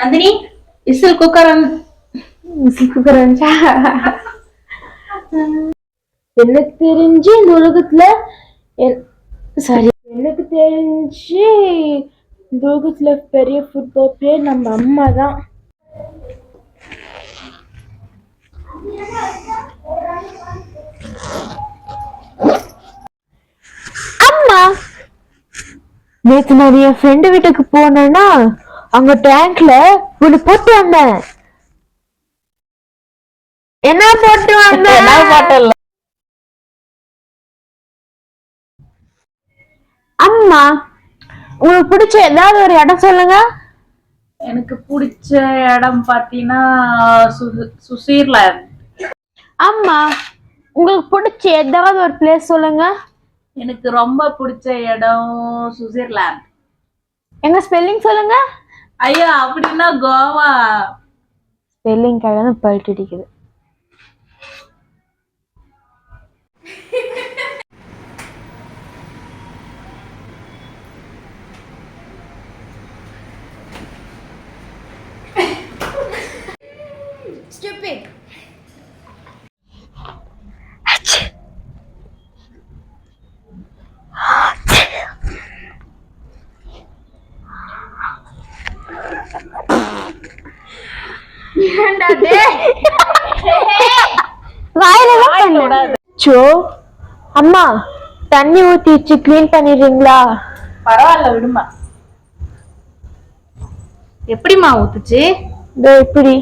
Nandini whistle cooker cooker வந்துச்சா எனக்கு தெரிஞ்சு இந்த உலகத்துல சாரி எனக்கு தெரிஞ்சு இந்த உலகத்துல பெரிய ஃபுட்பால் பிளேயர் நம்ம அம்மா தான். அம்மா! நேத்து நான் என் ஃப்ரெண்டு வீட்டுக்கு போனேன்னா அங்க டேங்க்ல ஒண்ணு போட்டு வந்தேன். என்ன போட்டு வந்தேன்? பாட்டில் அம்மா உங்களுக்கு பிடிச்ச ஏதாவது ஒரு இடம் சொல்லுங்க. எனக்கு பிடிச்ச இடம் பாத்தீங்கன்னா சு- சுசீர்லாந்து. அம்மா உங்களுக்கு பிடிச்ச ஏதாவது ஒரு பிளேஸ் சொல்லுங்க. எனக்கு ரொம்ப பிடிச்ச இடம் சுவிட்சர்லாந்து எங்க ஸ்பெல்லிங் சொல்லுங்க. ஐயா அப்படின்னா கோவா. ஸ்பெல்லிங் கிழந்து பல்ட்டு அடிக்குது. வாயில சோ அம்மா தண்ணி ஊத்தி வச்சு க்ளீன் பண்ணிடுறீங்களா? பரவாயில்ல விடுமா. எப்படிம்மா ஊத்துச்சு? இதோ இப்படி.